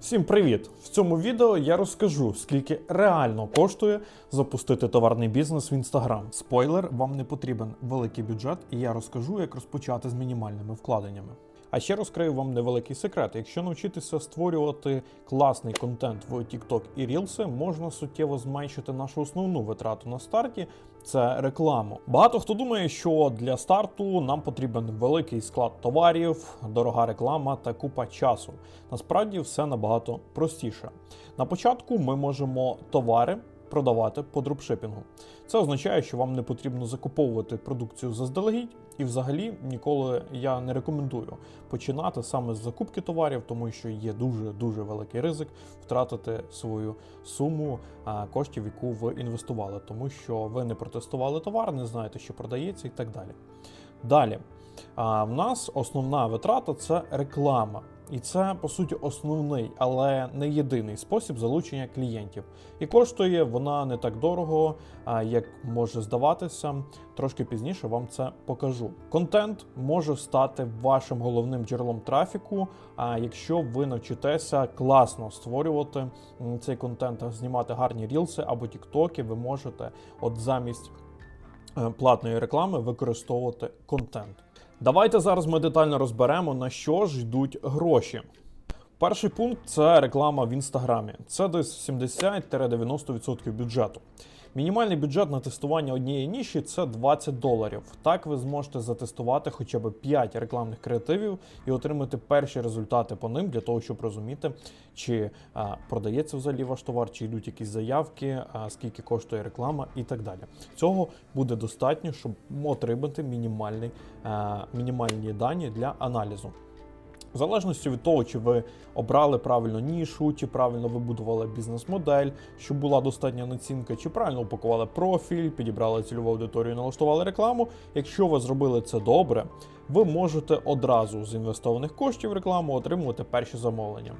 Всім привіт! В цьому відео я розкажу, скільки реально коштує запустити товарний бізнес в Інстаграм. Спойлер, вам не потрібен великий бюджет, і я розкажу, як розпочати з мінімальними вкладеннями. А ще розкрию вам невеликий секрет. Якщо навчитися створювати класний контент в TikTok і Reels, можна суттєво зменшити нашу основну витрату на старті це рекламу. Багато хто думає, що для старту нам потрібен великий склад товарів, дорога реклама та купа часу. Насправді все набагато простіше. На початку ми можемо товари продавати по дропшипінгу. Це означає, що вам не потрібно закуповувати продукцію заздалегідь, і взагалі ніколи я не рекомендую починати саме з закупки товарів, тому що є дуже дуже великий ризик втратити свою суму коштів, яку ви інвестували, тому що ви не протестували товар, не знаєте, що продається, і так далі. Далі. В нас основна витрата це реклама. І це по суті основний, але не єдиний спосіб залучення клієнтів. І коштує вона не так дорого, як може здаватися. Трошки пізніше вам це покажу. Контент може стати вашим головним джерелом трафіку. А якщо ви навчитеся класно створювати цей контент, знімати гарні рілси або тіктоки, ви можете от замість е, платної реклами використовувати контент. Давайте зараз ми детально розберемо, на що ж йдуть гроші. Перший пункт це реклама в інстаграмі. Це десь 70-90% бюджету. Мінімальний бюджет на тестування однієї ніші це 20 доларів. Так ви зможете затестувати хоча б 5 рекламних креативів і отримати перші результати по ним для того, щоб розуміти, чи а, продається взагалі ваш товар, чи йдуть якісь заявки, а, скільки коштує реклама і так далі. Цього буде достатньо, щоб отримати мінімальний, а, мінімальні дані для аналізу. В залежності від того, чи ви обрали правильно нішу, чи правильно вибудували бізнес-модель, щоб була достатня націнка, чи правильно упакували профіль, підібрали цільову аудиторію, налаштували рекламу. Якщо ви зробили це добре, ви можете одразу з інвестованих коштів рекламу отримувати перші замовлення.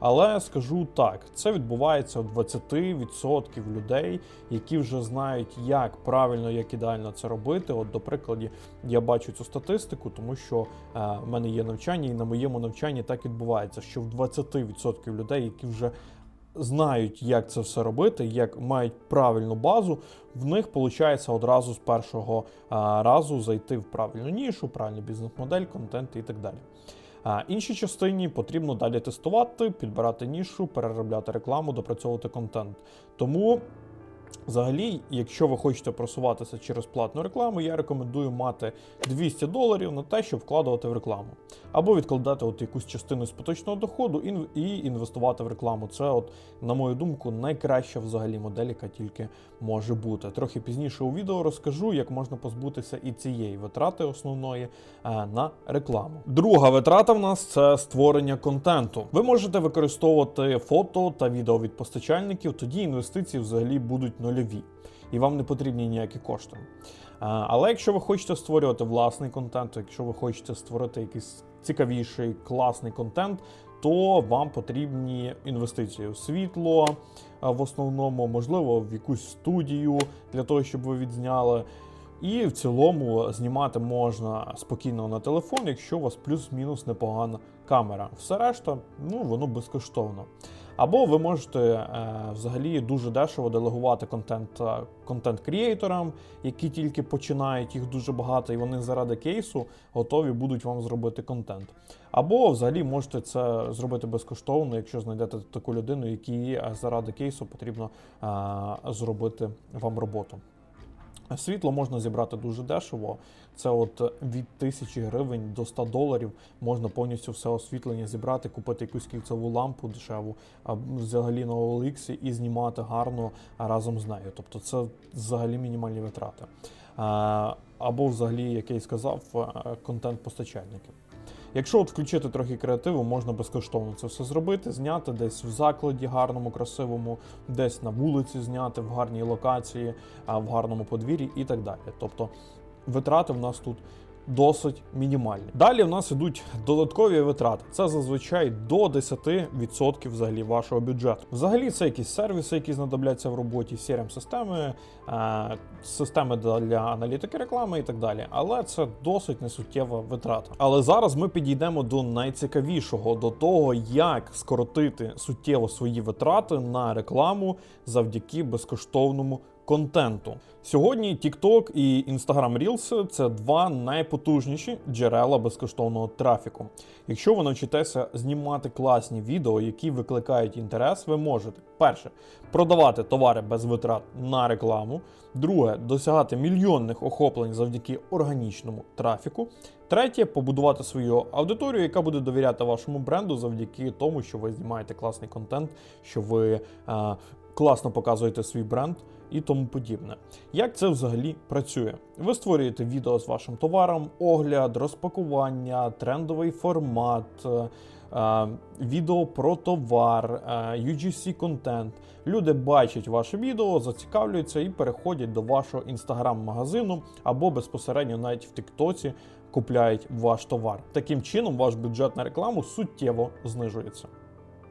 Але скажу так, це відбувається у 20% людей, які вже знають, як правильно, як ідеально це робити. От, до прикладу, я бачу цю статистику, тому що е, в мене є навчання, і на моєму навчанні так відбувається, що в 20% людей, які вже знають, як це все робити, як мають правильну базу, в них виходить одразу з першого а, разу зайти в правильну нішу, правильну бізнес-модель, контент і так далі. А іншій частині потрібно далі тестувати, підбирати нішу, переробляти рекламу, допрацьовувати контент. Тому. Взагалі, якщо ви хочете просуватися через платну рекламу, я рекомендую мати 200 доларів на те, щоб вкладувати в рекламу, або відкладати от якусь частину з поточного доходу і інвестувати в рекламу. Це, от, на мою думку, найкраща взагалі модель, яка тільки може бути. Трохи пізніше у відео розкажу, як можна позбутися і цієї витрати основної е, на рекламу. Друга витрата в нас це створення контенту. Ви можете використовувати фото та відео від постачальників, тоді інвестиції взагалі будуть нульові. І вам не потрібні ніякі кошти. Але якщо ви хочете створювати власний контент, якщо ви хочете створити якийсь цікавіший, класний контент, то вам потрібні інвестиції в світло в основному, можливо, в якусь студію для того, щоб ви відзняли. І в цілому знімати можна спокійно на телефон, якщо у вас плюс-мінус непогана камера. Все решта, ну воно безкоштовно. Або ви можете е, взагалі дуже дешево делегувати контент е, контент-крієйторам, які тільки починають, їх дуже багато, і вони заради кейсу готові будуть вам зробити контент. Або взагалі можете це зробити безкоштовно, якщо знайдете таку людину, якій е, заради кейсу потрібно е, зробити вам роботу. Світло можна зібрати дуже дешево. Це от від тисячі гривень до 100 доларів можна повністю все освітлення зібрати, купити якусь кільцеву лампу дешеву, а взагалі на OLX і знімати гарно разом з нею. Тобто це взагалі мінімальні витрати. Або взагалі, як я й сказав, е, контент-постачальники. Якщо от включити трохи креативу, можна безкоштовно це все зробити, зняти десь в закладі гарному, красивому, десь на вулиці зняти в гарній локації, в гарному подвір'ї і так далі. Тобто витрати в нас тут досить мінімальні. Далі в нас ідуть додаткові витрати. Це зазвичай до 10% взагалі вашого бюджету. Взагалі, це якісь сервіси, які знадобляться в роботі, crm системи е, системи для аналітики реклами і так далі. Але це досить несуттєва витрата. Але зараз ми підійдемо до найцікавішого, до того, як скоротити суттєво свої витрати на рекламу завдяки безкоштовному контенту. Сьогодні TikTok і Instagram Reels – це два найпотужніші джерела безкоштовного трафіку. Якщо ви навчитеся знімати класні відео, які викликають інтерес, ви можете перше продавати товари без витрат на рекламу. Друге досягати мільйонних охоплень завдяки органічному трафіку. Третє побудувати свою аудиторію, яка буде довіряти вашому бренду завдяки тому, що ви знімаєте класний контент, що ви е, класно показуєте свій бренд і тому подібне. Як це взагалі працює? Ви створюєте відео з вашим товаром, огляд, розпакування, трендовий формат. е, е, Відео про товар, е, UGC контент. Люди бачать ваше відео, зацікавлюються і переходять до вашого інстаграм-магазину або безпосередньо навіть в Тіктоці купляють ваш товар. Таким чином, ваш бюджет на рекламу суттєво знижується.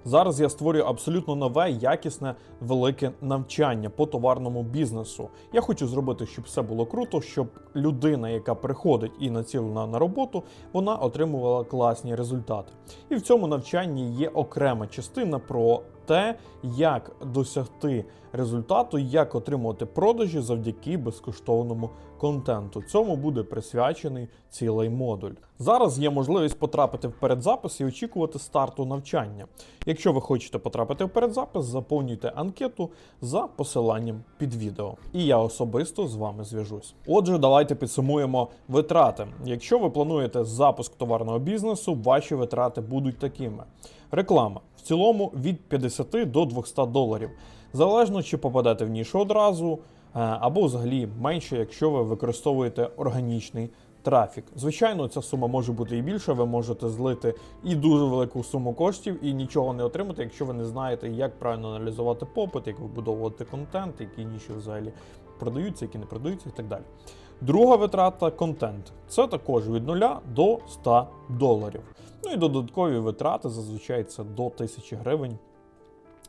Зараз я створюю абсолютно нове, якісне, велике навчання по товарному бізнесу. Я хочу зробити, щоб все було круто, щоб людина, яка приходить і націлена на роботу, вона отримувала класні результати. І в цьому навчанні є окрема частина про те, як досягти результату, як отримувати продажі завдяки безкоштовному контенту. Цьому буде присвячений цілий модуль. Зараз є можливість потрапити в передзапис і очікувати старту навчання. Якщо ви хочете потрапити в передзапис, заповнюйте анкету за посиланням під відео. І я особисто з вами зв'яжусь. Отже, давайте підсумуємо витрати. Якщо ви плануєте запуск товарного бізнесу, ваші витрати будуть такими: реклама в цілому від 50 до 200 доларів, залежно чи попадете в нішу одразу, е, або взагалі менше, якщо ви використовуєте органічний трафік. Звичайно, ця сума може бути і більша. Ви можете злити і дуже велику суму коштів, і нічого не отримати, якщо ви не знаєте, як правильно аналізувати попит, як вибудовувати контент, які ніші взагалі продаються, які не продаються, і так далі. Друга витрата контент. Це також від 0 до 100 доларів. Ну і додаткові витрати зазвичай це до 1000 гривень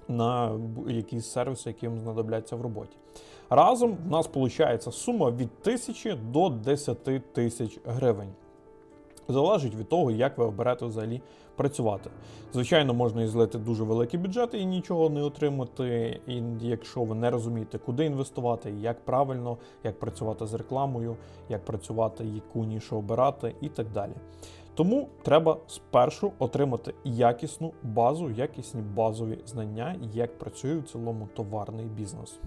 на якісь сервіси, які вам знадобляться в роботі. Разом в нас виходить сума від 1000 до 10 тисяч гривень. Залежить від того, як ви оберете взагалі працювати. Звичайно, можна і злити дуже великі бюджети і нічого не отримати. І якщо ви не розумієте, куди інвестувати, як правильно, як працювати з рекламою, як працювати, яку нішу обирати і так далі. Тому треба спершу отримати якісну базу, якісні базові знання, як працює в цілому товарний бізнес.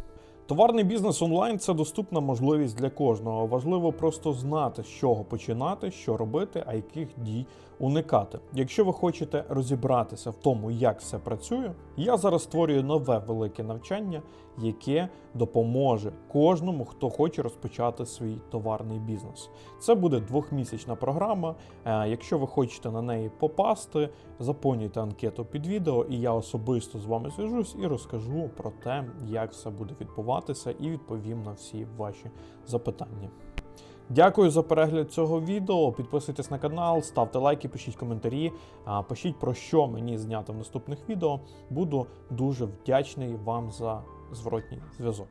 Товарний бізнес онлайн це доступна можливість для кожного. Важливо просто знати, з чого починати, що робити, а яких дій уникати. Якщо ви хочете розібратися в тому, як все працює, я зараз створюю нове велике навчання, яке допоможе кожному, хто хоче розпочати свій товарний бізнес. Це буде двохмісячна програма. Е, Якщо ви хочете на неї попасти, заповнюйте анкету під відео, і я особисто з вами зв'яжусь і розкажу про те, як все буде відбуватися, і відповім на всі ваші запитання. Дякую за перегляд цього відео. Підписуйтесь на канал, ставте лайки, пишіть коментарі, пишіть про що мені зняти в наступних відео. Буду дуже вдячний вам за зворотній зв'язок.